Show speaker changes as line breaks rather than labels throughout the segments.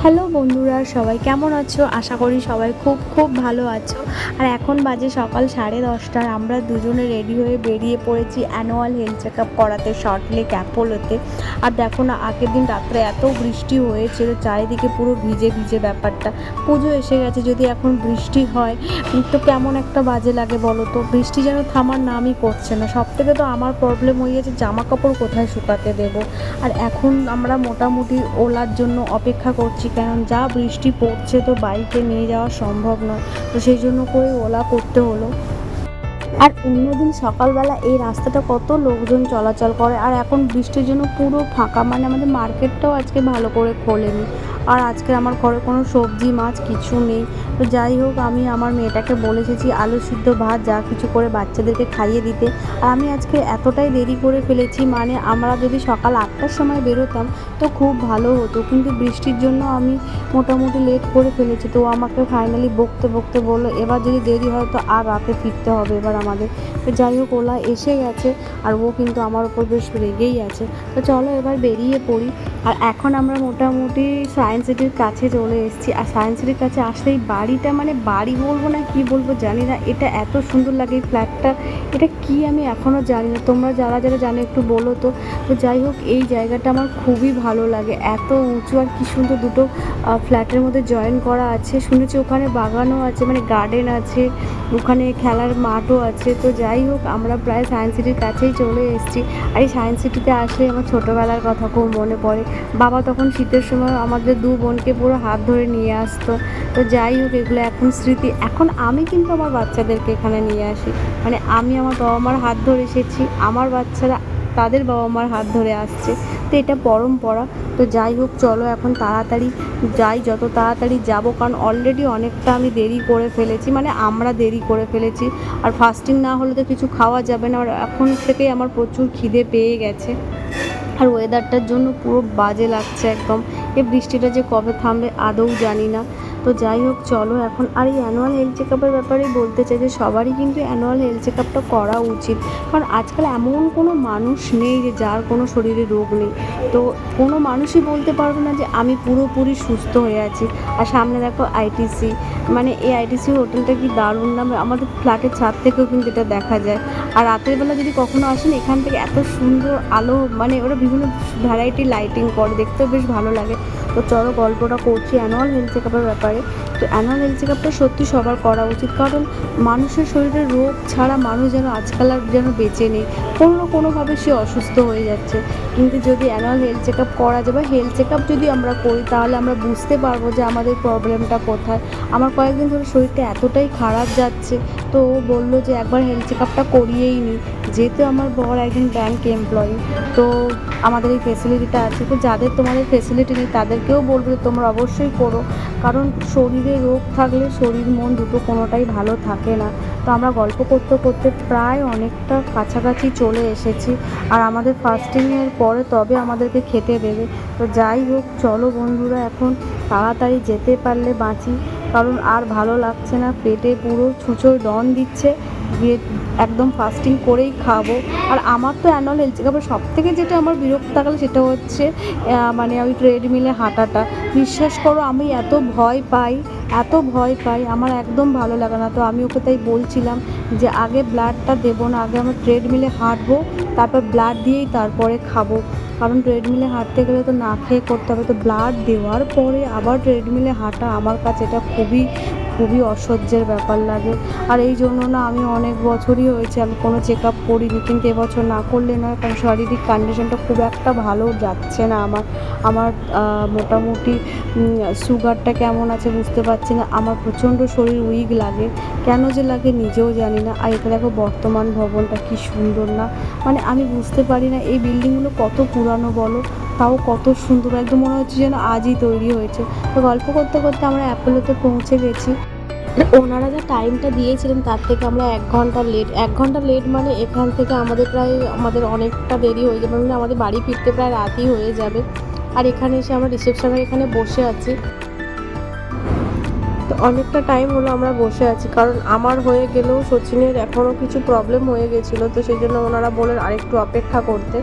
Hello বন্ধুরা, সবাই কেমন আছো? আশা করি সবাই খুব খুব ভালো আছো। আর এখন বাজে সকাল সাড়ে দশটার আমরা দুজনে রেডি হয়ে বেরিয়ে পড়েছি অ্যানুয়াল হেলথ চেক আপ করাতে শর্ট লেক অ্যাপোলোতে আর দেখো না, আগের দিন রাত্রে এত বৃষ্টি হয়েছিল, চারিদিকে পুরো ভিজে ভিজে ব্যাপারটা। পুজো এসে গেছে, যদি এখন বৃষ্টি হয়, তো কেমন একটা বাজে লাগে বলো তো? বৃষ্টি যেন থামার নামই করছে না। সব থেকে তো আমার প্রবলেম হয়ে গেছে জামা কাপড় কোথায় শুকাতে দেবো? আর এখন আমরা মোটামুটি ওলার জন্য অপেক্ষা করছি কারণ যা বৃষ্টি পড়ছে তো বাইকে নিয়ে যাওয়া সম্ভব নয়। তো সেই জন্য করে ওলা করতে হলো। আর অন্যদিন সকালবেলা এই রাস্তাটা কত লোকজন চলাচল করে। আর এখন বৃষ্টির জন্য পুরো ফাঁকা। মানে আমাদের মার্কেটটাও আজকে ভালো করে খোলেনি। আর আজকে আমার ঘরে কোনো সবজি, মাছ কিছু নেই। তো যাই হোক, আমি আমার মেয়েটাকে বলে এসেছি আলু সিদ্ধ ভাত, যা কিছু করে বাচ্চাদেরকে খাইয়ে দিতে। আর আমি আজকে এতটাই দেরি করে ফেলেছি মানে আমরা যদি সকাল আটটার সময় বেরোতাম তো খুব ভালো হতো। কিন্তু বৃষ্টির জন্য আমি মোটামুটি লেট করে ফেলেছি, তো আমাকে ফাইনালি বকতে বকতে বলল, এবার যদি দেরি হয় তো আর রাতে ফিরতে হবে এবার আমাদের। তো যাই হোক, ওলা এসে গেছে, আর ও কিন্তু আমার ওপর বেশ রেগেই আছে। তো চলো এবার বেরিয়ে পড়ি। আর এখন আমরা মোটামুটি সায়েন্স সিটির কাছে চলে এসেছি। আর সায়েন্স সিটির কাছে আসলেই বাড়িটা মানে বাড়ি বলব না কি বলব জানি না। এটা এত সুন্দর লাগে এই ফ্ল্যাটটা এটা কি আমি এখনও জানি না। তোমরা যারা যারা জানো একটু বলো তো। তো যাই হোক, এই জায়গাটা আমার খুবই ভালো লাগে। এত উঁচু আর কি সুন্দর দুটো ফ্ল্যাটের মধ্যে জয়েন করা আছে। শুনেছি ওখানে বাগানও আছে মানে গার্ডেন আছে, ওখানে খেলার মাঠও আছে। তো যাই হোক, আমরা প্রায় সায়েন্স সিটির কাছেই চলে এসেছি। আর এই সায়েন্স সিটিতে আসলে আমার ছোটোবেলার কথা খুব মনে পড়ে। বাবা তখন শীতের সময় আমাদের দু বোনকে পুরো হাত ধরে নিয়ে আসতো। তো যাই হোক, এগুলো এখন স্মৃতি। এখন আমি কিন্তু আমার বাচ্চাদেরকে এখানে নিয়ে আসি। মানে আমি আমার বাবা মার হাত ধরে এসেছি, আমার বাচ্চারা তাদের বাবা মার হাত ধরে আসছে। তো এটা পরম্পরা। তো যাই হোক, চলো এখন তাড়াতাড়ি যাই, যত তাড়াতাড়ি যাব, কারণ অলরেডি অনেকটা আমি দেরি করে ফেলেছি। মানে আমরা দেরি করে ফেলেছি। আর ফাস্টিং না হলে তো কিছু খাওয়া যাবে না। আর এখন থেকেই আমার প্রচুর খিদে পেয়ে গেছে। আর ওয়েদারটার জন্য পুরো বাজে লাগছে একদম। এ বৃষ্টিটা যে কবে থামবে আদৌ জানি না। তো যাই হোক, চলো এখন। আর এই অ্যানুয়াল হেলথ চেক আপের ব্যাপারেই বলতে চাই যে সবারই কিন্তু অ্যানুয়াল হেলথ চেক আপটা করা উচিত। কারণ আজকাল এমন কোনো মানুষ নেই যে যার কোনো শরীরে রোগ নেই। তো কোনো মানুষই বলতে পারবে না যে আমি পুরোপুরি সুস্থ হয়ে আছি। আর সামনে দেখো আইটিসি মানে এই আইটিসি হোটেলটা কি দারুণ নাম আমাদের ফ্ল্যাটের ছাদ থেকেও কিন্তু এটা দেখা যায়। আর রাতের বেলা যদি কখনো আসেন, এখান থেকে এত সুন্দর আলো মানে ওরা বিভিন্ন ভ্যারাইটি লাইটিং করে। দেখতেও বেশ ভালো লাগে। তো চলো গল্পটা করছি অ্যানুয়াল হেলথ চেক আপের ব্যাপারে। তো অ্যানুয়াল চেক আপটা সত্যি সবার করা উচিত। কারণ মানুষের শরীরে রোগ ছাড়া মানুষ যেন আজকাল আর যেন বেঁচে নেই, কোনো না কোনোভাবে সে অসুস্থ হয়ে যাচ্ছে। কিন্তু যদি অ্যানুয়াল হেলথ চেক আপ করা যায় বা হেলথ চেক আপ যদি আমরা করি, তাহলে আমরা বুঝতে পারব যে আমাদের প্রবলেমটা কোথায়। আমার কয়েকদিন ধরে শরীরটা এতটাই খারাপ যাচ্ছে, তো ও বলল যে একবার হেলথ চেক আপটা করিয়েই নিই যেহেতু আমার বর একজন ব্যাংক এমপ্লয়ি তো আমাদের এই ফেসিলিটিটা আছে। তো যাদের তোমাদের ফেসিলিটি নেই, তাদেরকেও বলব তোমরা অবশ্যই করো। কারণ শরীরে রোগ থাকলে শরীর, মন দুটো কোনোটাই ভালো থাকে না। তো আমরা গল্প করতে করতে প্রায় অনেকটা কাছাকাছি চলে এসেছি। আর আমাদের ফাস্টিংয়ের পরে তবে আমাদেরকে খেতে দেবে। তো যাই হোক, চলো বন্ধুরা, এখন তাড়াতাড়ি যেতে পারলে বাঁচি। কারণ আর ভালো লাগছে না, পেটে পুরো ছুঁচোয় ডন দিচ্ছে। একদম ফাস্টিং করেই খাব। আর আমার তো অ্যানুয়াল হেলথ চেক আপের সব থেকে যেটা আমার বিরক্ত থাকলে সেটা হচ্ছে মানে ওই ট্রেডমিলে হাঁটাটা। বিশ্বাস করো, আমি এত ভয় পাই, এত ভয় পাই, আমার একদম ভালো লাগে না। তো আমি ওকে তাই বলছিলাম যে, আগে ব্লাডটা দেবো না, আগে আমার ট্রেডমিলে হাঁটবো, তারপর ব্লাড দিয়েই তারপরে খাব। কারণ ট্রেডমিলে হাঁটতে গেলে তো না খেয়ে করতে হবে। তো ব্লাড দেওয়ার পরে আবার ট্রেডমিলে হাঁটা আমার কাছে এটা খুবই খুবই অসহ্যের ব্যাপার লাগে। আর এই জন্য না আমি অনেক বছরই হয়েছে, আমি কোনো চেক আপ করিনি। কিন্তু এবছর না করলে নয়, কারণ শারীরিক কন্ডিশনটা খুব একটা ভালো যাচ্ছে না আমার। আমার মোটামুটি সুগারটা কেমন আছে বুঝতে পারছি না। আমার প্রচণ্ড শরীর উইক লাগে। কেন যে লাগে নিজেও জানি না। আর এটা দেখো বর্তমান ভবনটা কি সুন্দর না। মানে আমি বুঝতে পারি না এই বিল্ডিংগুলো কত পুরানো বলো? তাও কত সুন্দর। একদম মনে হচ্ছে যেন আজই তৈরি হয়েছে। তো গল্প করতে করতে আমরা অ্যাপোলোতে পৌঁছে গেছি। ওনারা যা টাইমটা দিয়েছিলেন, তার থেকে আমরা এক ঘণ্টা লেট এক ঘণ্টা লেট মানে এখান থেকে আমাদের প্রায়, আমাদের অনেকটা দেরি হয়ে যাবে। মানে আমাদের বাড়ি ফিরতে প্রায় রাতই হয়ে যাবে। আর এখানে এসে আমরা রিসেপশনের এখানে বসে আছি। তো অনেকটা টাইম হলো আমরা বসে আছি। কারণ আমার হয়ে গেলেও সচিনের এখনও কিছু প্রবলেম হয়ে গেছিল। তো সেই জন্য ওনারা বলেন আরেকটু অপেক্ষা করতে।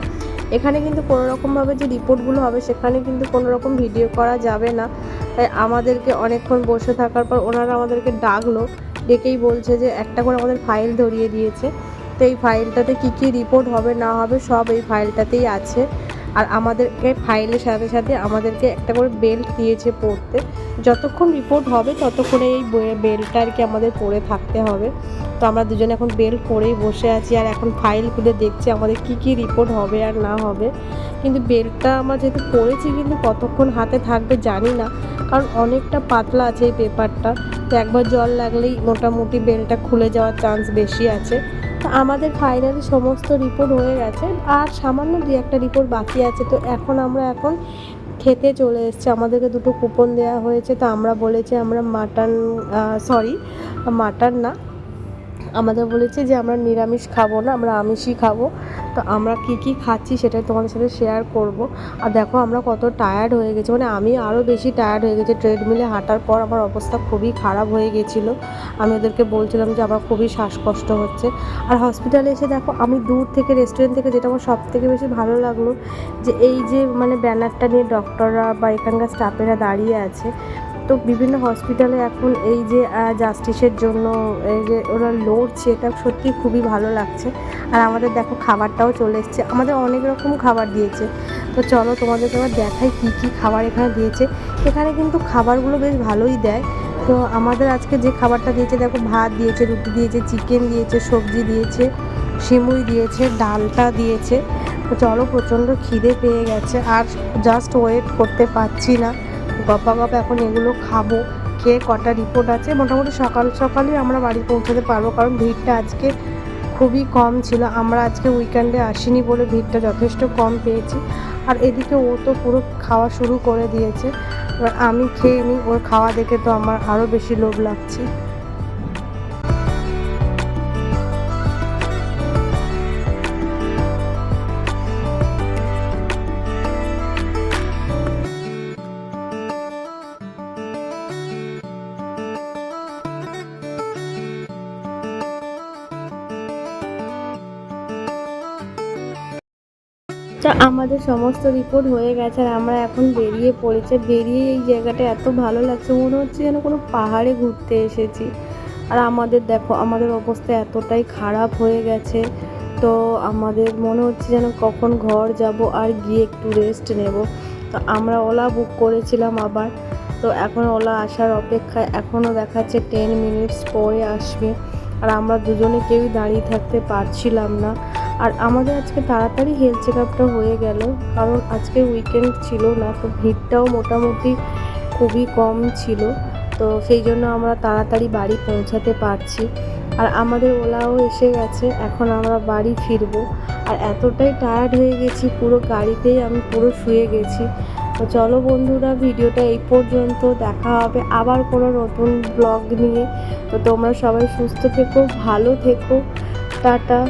এখানে কিন্তু কোনো রকমভাবে যে রিপোর্টগুলো হবে, সেখানে কিন্তু কোনো রকম ভিডিও করা যাবে না। তাই আমাদেরকে অনেকক্ষণ বসে থাকার পর ওনারা আমাদেরকে ডাকলো, ডেকেই বলছে যে একটা করে আমাদের ফাইল ধরিয়ে দিয়েছে। তো এই ফাইলটাতে কী কী রিপোর্ট হবে, না হবে, সব এই ফাইলটাতেই আছে। আর আমাদেরকে ফাইলের সাথে সাথে আমাদেরকে একটা করে বেল্ট দিয়েছে পড়তে। যতক্ষণ রিপোর্ট হবে, ততক্ষণে এই বেল্টটা আর কি আমাদের পরে থাকতে হবে। তো আমরা দুজনে এখন বেল্ট পরেই বসে আছি আর এখন ফাইল খুলে দেখছি আমাদের কি কি রিপোর্ট হবে আর না হবে। কিন্তু বেল্টটা আমরা যেহেতু পড়েছি, কিন্তু কতক্ষণ হাতে থাকবে জানি না। কারণ অনেকটা পাতলা আছে এই পেপারটা তো একবার জল লাগলেই মোটামুটি বেলটা খুলে যাওয়ার চান্স বেশি আছে। আমাদের ফাইনালি সমস্ত রিপোর্ট হয়ে গেছে। আর সামান্য দু একটা রিপোর্ট বাকি আছে। তো এখন আমরা এখন খেতে চলে এসেছি। আমাদেরকে দুটো কুপন দেওয়া হয়েছে। তো আমরা বলেছি আমরা মাটন সরি মাটন না আমাদের বলেছে যে আমরা নিরামিষ খাব না, আমরা আমিষই খাব। তো আমরা কি কি খাচ্ছি সেটাই তোমাদের সাথে শেয়ার করব। আর দেখো আমরা কত টায়ার্ড হয়ে গেছি মানে আমি আরও বেশি টায়ার্ড হয়ে গেছি। ট্রেডমিলে হাঁটার পর আমার অবস্থা খুবই খারাপ হয়ে গেছিল। আমি ওদেরকে বলছিলাম যে আমার খুবই শ্বাসকষ্ট হচ্ছে। আর হসপিটালে এসে দেখো আমি দূর থেকে রেস্টুরেন্ট থেকে যেটা আমার সব থেকে বেশি ভালো লাগল, যে এই যে মানে ব্যানারটা নিয়ে ডক্টররা বা এখানকার স্টাফেরা দাঁড়িয়ে আছে তো বিভিন্ন হসপিটালে এখন এই যে জাস্টিসের জন্য এই যে ওরা লড়ছে, এটা সত্যি খুবই ভালো লাগছে। আর আমাদের দেখো খাবারটাও চলে এসছে। আমাদের অনেক রকম খাবার দিয়েছে। তো চলো তোমাদেরকে আবার দেখাই কী কী খাবার এখানে দিয়েছে। এখানে কিন্তু খাবারগুলো বেশ ভালোই দেয়। তো আমাদের আজকে যে খাবারটা দিয়েছে, দেখো ভাত দিয়েছে, রুটি দিয়েছে চিকেন দিয়েছে, সবজি দিয়েছে সিমুই দিয়েছে, ডালটা দিয়েছে। তো চলো প্রচণ্ড খিদে পেয়ে গেছে। আর জাস্ট ওয়েট করতে পারছি না। গপা গপ এখন এগুলো খাব, খেয়ে কটা রিপোর্ট আছে? মোটামুটি সকাল সকালই আমরা বাড়ি পৌঁছাতে পারব, কারণ ভিড়টা আজকে খুবই কম ছিল। আমরা আজকে উইকেন্ডে আসিনি বলে ভিড়টা যথেষ্ট কম পেয়েছি। আর এদিকে ও তো পুরো খাওয়া শুরু করে দিয়েছে। এবার আমি খেয়ে নিই, ওর খাওয়া দেখে তো আমার আরও বেশি লোভ লাগছে। তো আমাদের সমস্ত রিপোর্ট হয়ে গেছে আর আমরা এখন বেরিয়ে পড়েছে। বেরিয়ে এই জায়গাটা এত ভালো লাগছে, মনে হচ্ছে যেন কোনো পাহাড়ে ঘুরতে এসেছি। আর আমাদের দেখো, আমাদের অবস্থা এতটাই খারাপ হয়ে গেছে। তো আমাদের মনে হচ্ছে যেন কখন ঘর যাব আর গিয়ে একটু রেস্ট নেব। তো আমরা ওলা বুক করেছিলাম আবার। তো এখন ওলা আসার অপেক্ষায় এখনও দেখাচ্ছে টেন মিনিটস পরে আসবে। আর আমরা দুজনে কেউই দাঁড়িয়ে থাকতে পারছিলাম না। আর আমাদের আজকে তাড়াতাড়ি হেলথ চেক আপটা হয়ে গেল। কারণ আজকে উইকেন্ড ছিল না, তো ভিড়টাও মোটামুটি খুবই কম ছিল। তো সেই জন্য আমরা তাড়াতাড়ি বাড়ি পৌঁছাতে পারছি। আর আমাদের ওলাও এসে গেছে, এখন আমরা বাড়ি ফিরবো। আর এতটাই টায়ার্ড হয়ে গেছি, পুরো গাড়িতেই আমি পুরো শুয়ে গেছি। তো চলো বন্ধুরা, ভিডিওটা এই পর্যন্ত। দেখা হবে আবার কোনো নতুন ব্লগ নিয়ে। তো তোমরা সবাই সুস্থ থেকো, ভালো থেকো। টাটা।